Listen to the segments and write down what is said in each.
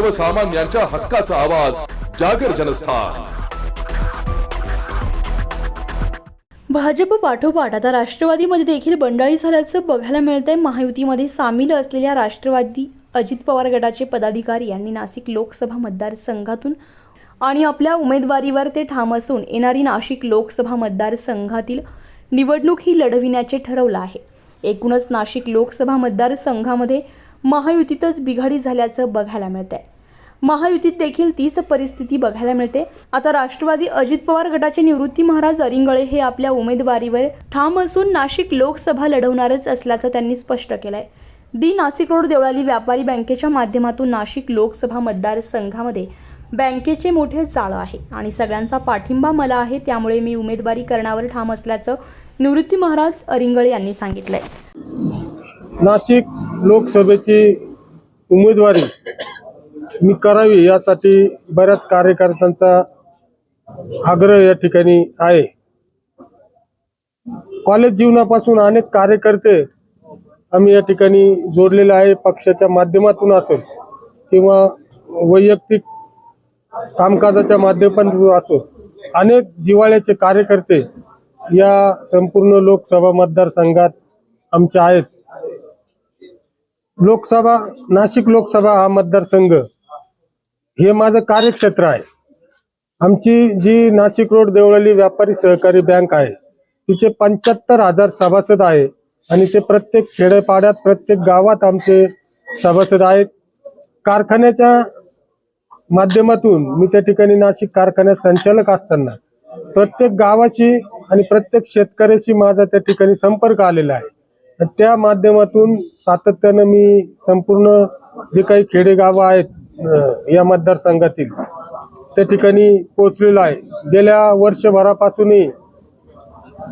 सर्वसामान्यांच्या हक्काचा आवाज जागर जनस्थान. भाजप पाठोपाठ आता राष्ट्रवादीमध्ये देखील बंडाळी झाल्याचं बघायला मिळतंय. महायुतीमध्ये सामील असलेल्या राष्ट्रवादी अजित पवार गटाचे पदाधिकारी यांनी नाशिक लोकसभा मतदारसंघातून आणि आपल्या उमेदवारीवर ते ठाम असून येणारी नाशिक लोकसभा मतदारसंघातील निवडणूक ही लढविण्याचे ठरवलं आहे. एकूणच नाशिक लोकसभा मतदारसंघामध्ये महायुतीतच बिघाडी झाल्याचं बघायला मिळतंय. महायुतीत देखील तीच परिस्थिती बघायला मिळते. आता राष्ट्रवादी अजित पवार गटाचे निवृत्ती महाराज अरिंगळे हे आपल्या उमेदवारीवर ठाम असून नाशिक लोकसभा लढवणारच असल्याचं त्यांनी स्पष्ट केलंय. दी नाशिक रोड देवळाली व्यापारी बँकेच्या माध्यमातून नाशिक लोकसभा मतदारसंघामध्ये बँकेचे मोठे जाळं आहे आणि सगळ्यांचा पाठिंबा मला आहे त्यामुळे मी उमेदवारी करण्यावर ठाम असल्याचं निवृत्ती महाराज अरिंगळे यांनी सांगितलंय. नाशिक लोकसभेची उमेदवारी मी करावी यासाठी बऱ्याच कार्यकर्त्यांचा आग्रह या ठिकाणी आहे. कॉलेज जीवनापासून अनेक कार्यकर्ते आम्ही या ठिकाणी जोडलेले आहे. पक्षाच्या माध्यमातून असेल किंवा वैयक्तिक कामकाजाच्या माध्यमातून असो अनेक जिव्हाळ्याचे कार्यकर्ते या संपूर्ण लोकसभा मतदारसंघात आमच्या आहेत. लोकसभा नाशिक लोकसभा हा मतदारसंघ. हे माझं कार्यक्षेत्र आहे. आमची जी नाशिक रोड देवळाली व्यापारी सहकारी बँक आहे तिचे पंच्याहत्तर हजार सभासद आहे आणि ते प्रत्येक खेडेपाड्यात प्रत्येक गावात आमचे सभासद आहेत. कारखान्याच्या माध्यमातून मी त्या ठिकाणी नाशिक कारखान्यात संचालक असताना प्रत्येक गावाशी आणि प्रत्येक शेतकऱ्याशी माझा त्या ठिकाणी संपर्क आलेला आहे. त्या माध्यमातून सातत्यानं मी संपूर्ण जे काही खेडेगावं आहेत या मतदारसंघातील त्या ठिकाणी पोचलेलो आहे. गेल्या वर्षभरापासूनही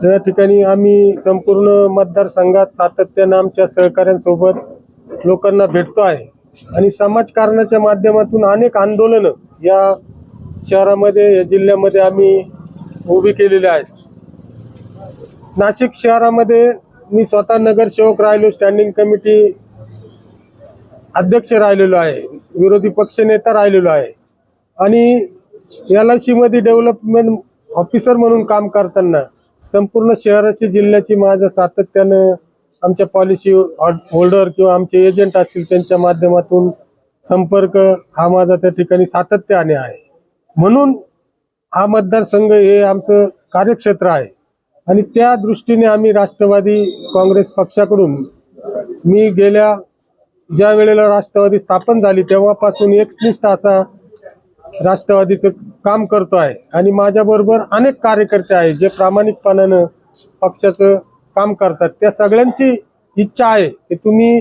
त्या ठिकाणी आम्ही संपूर्ण मतदारसंघात सातत्यानं आमच्या सहकाऱ्यांसोबत लोकांना भेटतो आहे. आणि समाजकारणाच्या माध्यमातून अनेक आंदोलनं या शहरामध्ये या जिल्ह्यामध्ये आम्ही उभी केलेली आहेत. नाशिक शहरामध्ये मी स्वतः नगरसेवक राहिलो स्टँडिंग कमिटी अध्यक्ष राहिलेलो आहे विरोधी पक्षनेता राहिलेलो आहे. आणि एल आय सीमध्ये डेव्हलपमेंट ऑफिसर म्हणून काम करताना संपूर्ण शहराची जिल्ह्याची माझ्या सातत्यानं आमच्या पॉलिसी होल्डर किंवा आमचे एजंट असतील त्यांच्या माध्यमातून संपर्क हा माझा त्या ठिकाणी सातत्याने आहे. म्हणून हा मतदारसंघ हे आमचं कार्यक्षेत्र आहे. आणि त्या दृष्टीने आम्ही राष्ट्रवादी काँग्रेस पक्षाकडून मी गेल्या ज्या वेळेला राष्ट्रवादी स्थापन झाली तेव्हापासून एकनिष्ठ असा राष्ट्रवादीचं काम करतो आहे. आणि माझ्याबरोबर अनेक कार्यकर्ते आहे जे प्रामाणिकपणानं पक्षाचं काम करतात. त्या सगळ्यांची इच्छा आहे की तुम्ही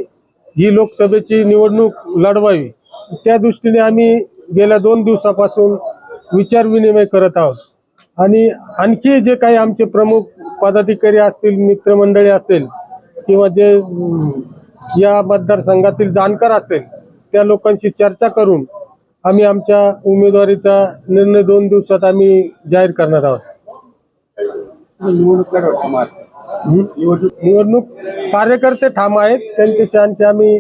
ही लोकसभेची निवडणूक लढवावी. त्या दृष्टीने आम्ही गेल्या दोन दिवसापासून विचारविनिमय करत आहोत. आणि आणखी जे काही आमचे प्रमुख पदाधिकारी असतील मित्रमंडळी असेल किंवा जे या मतदारसंघातील जाणकार असेल त्या लोकांशी चर्चा करून आम्ही आमच्या उमेदवारीचा निर्णय दोन दिवसात आम्ही जाहीर करणार आहोत? निवडणूक कार्यकर्ते ठाम आहेत त्यांच्याशी आणखी आम्ही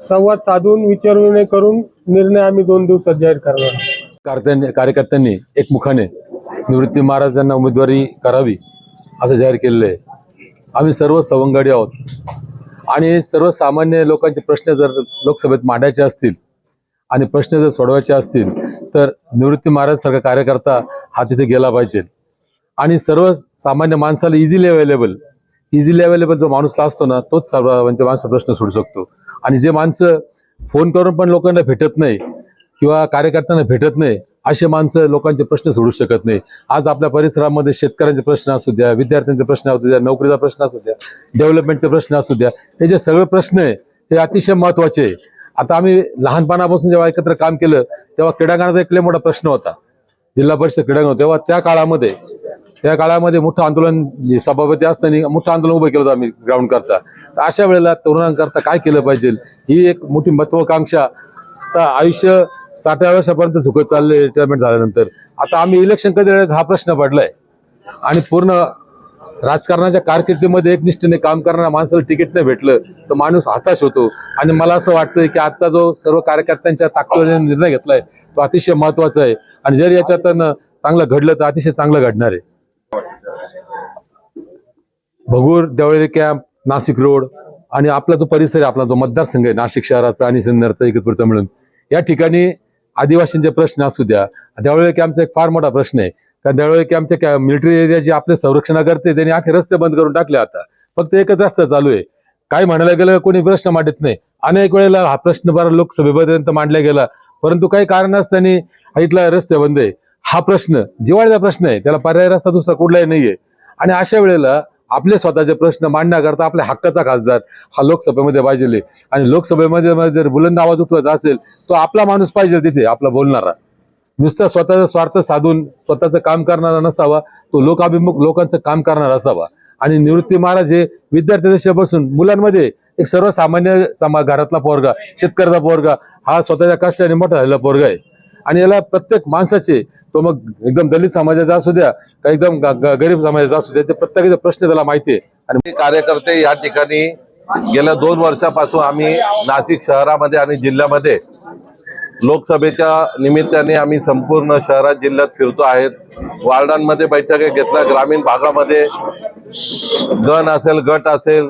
संवाद साधून विचारविनिमय करून निर्णय आम्ही दोन दिवसात जाहीर करणार आहोत. कार्यकर्त्यांनी कार्यकर्त्यांनी एकमुखाने निवृत्ती महाराजांना उमेदवारी करावी असं जाहीर केलेलं आहे. आम्ही सर्व सवंगडी आहोत. आणि सर्वसामान्य लोकांचे प्रश्न जर लोकसभेत मांडायचे असतील आणि प्रश्न जर सोडवायचे असतील तर निवृत्ती महाराज सारखा कार्यकर्ता हा तिथे गेला पाहिजे. आणि सर्व सामान्य माणसाला इझिली अवेलेबल इझिली अवेलेबल जो माणूस असतो ना तोच सर्व म्हणजे माणसं प्रश्न सोडू शकतो. आणि जे माणसं फोन करून पण लोकांना भेटत नाही किंवा कार्यकर्त्यांना भेटत नाही असे माणसं लोकांचे प्रश्न सोडू शकत नाही. आज आपल्या परिसरामध्ये शेतकऱ्यांचे प्रश्न असू द्या विद्यार्थ्यांचे प्रश्न असू द्या नोकरीचा प्रश्न असू द्या डेव्हलपमेंटचे प्रश्न असू द्या हे जे सगळे प्रश्न आहे ते अतिशय महत्त्वाचे आहे. आता आम्ही लहानपणापासून जेव्हा एकत्र काम केलं तेव्हा क्रीडांगणाचा एक लय मोठा प्रश्न होता. जिल्हा परिषद क्रीडांगण तेव्हा त्या काळामध्ये त्या काळामध्ये मोठं आंदोलन सभापती असताना मोठं आंदोलन उभं केलं होतं आम्ही ग्राउंड करता. तर अशा वेळेला तरुणांकरता काय केलं पाहिजे? ही एक मोठी महत्वाकांक्षा आता आयुष्य साठाव्या वर्षापर्यंत झुकत चाललंय रिटायरमेंट झाल्यानंतर. आता आम्ही इलेक्शन कधी लढायचं हा प्रश्न पडलाय. आणि पूर्ण राजकारणाच्या कारकिर्दीमध्ये एकनिष्ठेने काम करणाऱ्या माणसाला तिकीट नाही भेटलं तर माणूस हताश होतो. आणि मला असं वाटतं की आता जो सर्व कार्यकर्त्यांच्या ताकदीने निर्णय घेतलाय तो अतिशय महत्त्वाचा आहे. आणि जर याच्यातून चांगलं घडलं तर अतिशय चांगलं घडणार आहे. भगूर देवळे कॅम्प नाशिक रोड आणि आपला जो परिसर आहे आपला जो मतदारसंघ आहे नाशिक शहराचा आणि सिन्नरचा इगतपूरचा मिळून या ठिकाणी आदिवासींचे प्रश्न असू द्या. देवळी कॅम्पचा एक फार मोठा प्रश्न आहे. कारण देवळी कॅम्पच्या मिलिटरी एरिया जे आपले संरक्षणा करते त्यांनी आखे रस्ते बंद करून टाकले आता. फक्त एकच रस्ता चालू आहे. काय म्हणायला गेलं कोणी प्रश्न मांडत नाही. अनेक वेळेला हा प्रश्न बरा लोकसभेपर्यंत मांडला गेला. परंतु काही कारणास्तनी इथला रस्ते बंद आहे. हा प्रश्न जिवाळ्याचा प्रश्न आहे त्याला पर्याय रस्ता दुसरा कुठलाही नाहीये. आणि अशा वेळेला आपले स्वतःचे प्रश्न मांडण्याकरता आपल्या हक्काचा खासदार हा लोकसभेमध्ये पाहिजे. आणि लोकसभेमध्ये जर बुलंद आवाज उठवायचा असेल तो आपला माणूस पाहिजे तिथे आपला बोलणारा. नुसता स्वतःचा स्वार्थ साधून स्वतःचं काम करणारा नसावा तो लोकाभिमुख लोकांचं काम करणारा असावा. आणि निवृत्ती महाराज हे विद्यार्थ्यांच्या बसून मुलांमध्ये एक सर्वसामान्य समा घरातला पोरगा शेतकऱ्याचा पोरगा हा स्वतःच्या कष्टाने मोठा झालेला पोरगा आहे. आणि याला प्रत्येक माणसाचे तो मग एकदम दलित समाजाचा असू द्या का एकदम गरीब समाजाचा असू द्या प्रत्येकाचे प्रश्न त्याला माहिती आहे. आणि कार्यकर्ते या ठिकाणी गेल्या दोन वर्षापासून आम्ही नाशिक शहरामध्ये आणि जिल्ह्यामध्ये लोकसभेच्या निमित्ताने आम्ही संपूर्ण शहरात जिल्ह्यात फिरतो आहेत. वार्डांमध्ये बैठका घेतल्या ग्रामीण भागामध्ये गण असेल गट असेल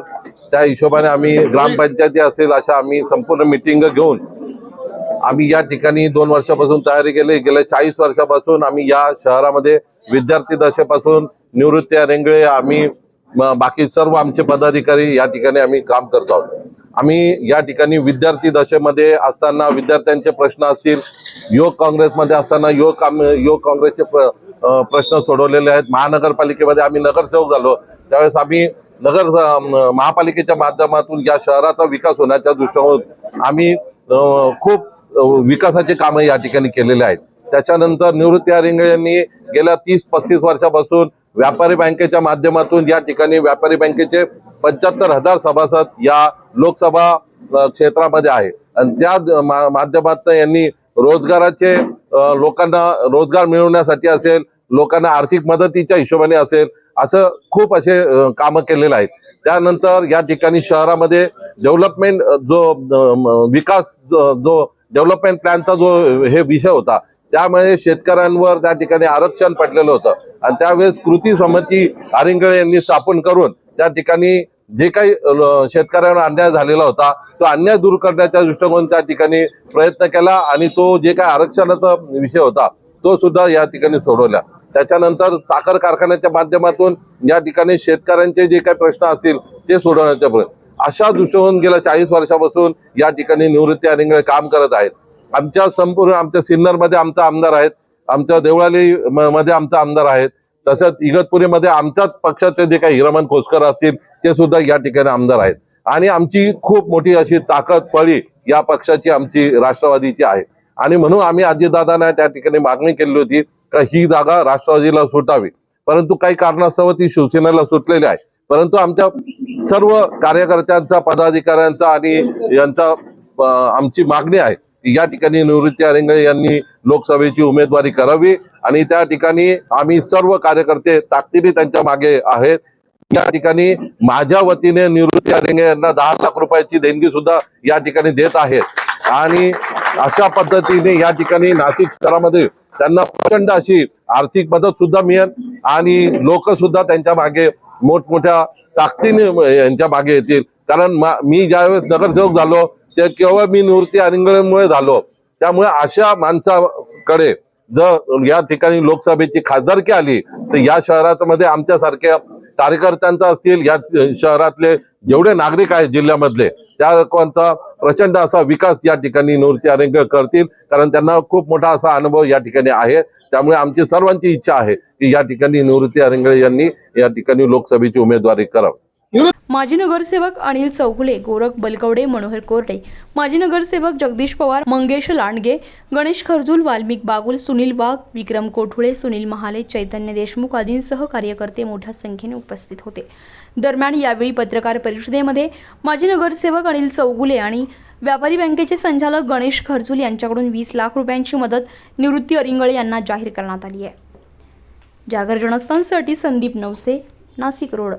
त्या हिशोबाने आम्ही ग्रामपंचायती असेल अशा आम्ही संपूर्ण मिटिंग घेऊन आम्ही या ठिकाणी दोन वर्षापासून तयारी केली. गेल्या चाळीस वर्षापासून आम्ही या शहरामध्ये विद्यार्थी दशेपासून निवृत्ती रेंगळे आम्ही बाकी सर्व आमचे पदाधिकारी या ठिकाणी आम्ही काम करतो आहोत. आम्ही या ठिकाणी विद्यार्थी दशेमध्ये असताना विद्यार्थ्यांचे प्रश्न असतील युवक काँग्रेसमध्ये असताना युवक काम- युवक काँग्रेसचे प्र- प्रश्न सोडवलेले आहेत. महानगरपालिकेमध्ये आम्ही नगरसेवक झालो. त्यावेळेस आम्ही नगर महापालिकेच्या माध्यमातून या शहराचा विकास होण्याच्या दृष्टिकोन आम्ही खूप विकासाचे कामं या ठिकाणी केलेले आहेत. त्याच्यानंतर निवृत्ती अरिंगे यांनी गेल्या तीस पस्तीस वर्षापासून व्यापारी बँकेच्या माध्यमातून या ठिकाणी व्यापारी बँकेचे पंच्याहत्तर हजार सभासद या लोकसभा क्षेत्रामध्ये आहे. आणि त्या माध्यमातून यांनी रोजगाराचे लोकांना रोजगार मिळवण्यासाठी असेल लोकांना आर्थिक मदतीच्या हिशोबाने असेल असं खूप असे कामं केलेले आहेत. त्यानंतर या ठिकाणी शहरामध्ये डेव्हलपमेंट जो विकास जो डेव्हलपमेंट प्लॅनचा जो हे विषय होता त्यामुळे शेतकऱ्यांवर त्या ठिकाणी आरक्षण पडलेलं होतं. आणि त्यावेळेस कृती समिती आरिंगळे यांनी स्थापन करून त्या ठिकाणी जे काही शेतकऱ्यांवर अन्याय झालेला होता तो अन्याय दूर करण्याच्या दृष्टिकोन त्या ठिकाणी प्रयत्न केला आणि तो जे काही आरक्षणाचा विषय होता तो सुद्धा या ठिकाणी सोडवला. त्याच्यानंतर साखर कारखान्याच्या माध्यमातून या ठिकाणी शेतकऱ्यांचे जे काही प्रश्न असतील ते सोडवण्याच्या प्रयत्न अशा दृष्टिकोन गेल्या चाळीस वर्षापासून या ठिकाणी निवृत्ती अरिंगळे काम करत आहेत. आमच्या संपूर्ण आमच्या सिन्नरमध्ये आमचा आमदार आहेत. आमच्या देवळाली म- मध्ये आमचा आमदार आहेत. तसंच इगतपुरीमध्ये आमच्याच पक्षाचे जे काही हिरमन खोसकर असतील ते सुद्धा या ठिकाणी आमदार आहेत. आणि आमची खूप मोठी अशी ताकद फळी या पक्षाची आमची राष्ट्रवादीची आहे. आणि म्हणून आम्ही अजितदादांना त्या ठिकाणी मागणी केली होती का ही जागा राष्ट्रवादीला सुटावी. परंतु काही कारणास्तव ती शिवसेनेला सुटलेली आहे. परंतु आमच्या सर्व कार्यकर्त्यांचा पदाधिकाऱ्यांचा आणि यांचा आमची मागणी आहे या ठिकाणी निवृत्ती अरिंगळे यांनी लोकसभेची उमेदवारी करावी आणि त्या ठिकाणी आम्ही सर्व कार्यकर्ते ताकदीने त्यांच्या मागे आहेत. या ठिकाणी माझ्या वतीने निवृत्ती अरिंगे यांना दहा लाख रुपयाची देणगी सुद्धा या ठिकाणी देत आहेत. आणि अशा पद्धतीने या ठिकाणी नाशिक शहरामध्ये त्यांना प्रचंड अशी आर्थिक मदत सुद्धा मिळेल आणि लोक सुद्धा त्यांच्या मागे मोठमोठ्या ताकदीने यांच्या मागे येतील. कारण मा- मी ज्यावेळेस नगरसेवक झालो ते केवळ मी निवृत्ती अनिंगळेमुळे झालो. त्यामुळे अशा माणसाकडे जर या ठिकाणी लोकसभेची खासदारकी आली तर या शहरामध्ये आमच्यासारख्या कार्यकर्त्यांचा असतील या शहरातले जेवढे नागरिक आहेत जिल्ह्यामधले त्या लोकांचा प्रचंड असा विकास या ठिकाणी निवृत्ती अरेंग करतील. कारण त्यांना खूप मोठा असा अनुभव या ठिकाणी आहे. त्यामुळे आमची सर्वांची इच्छा आहे की या ठिकाणी निवृत्ती अरेंगळे यांनी या ठिकाणी लोकसभेची उमेदवारी करावी. माजी नगरसेवक अनिल चौगुले गोरख बलकवडे मनोहर कोरडे माजी नगरसेवक जगदीश पवार मंगेश लांडगे गणेश खरजूल वाल्मिक बागुल सुनील वाघ विक्रम कोठुळे सुनील महाले चैतन्य देशमुख आदींसह कार्यकर्ते मोठ्या संख्येने उपस्थित होते. दरम्यान यावेळी पत्रकार परिषदेमध्ये माजी नगरसेवक अनिल चौगुले आणि व्यापारी बँकेचे संचालक गणेश खरजूल यांच्याकडून वीस लाख रुपयांची मदत निवृत्ती अरिंगळे यांना जाहीर करण्यात आली आहे. जागर जनस्थानसाठी संदीप नवसे नाशिक रोड.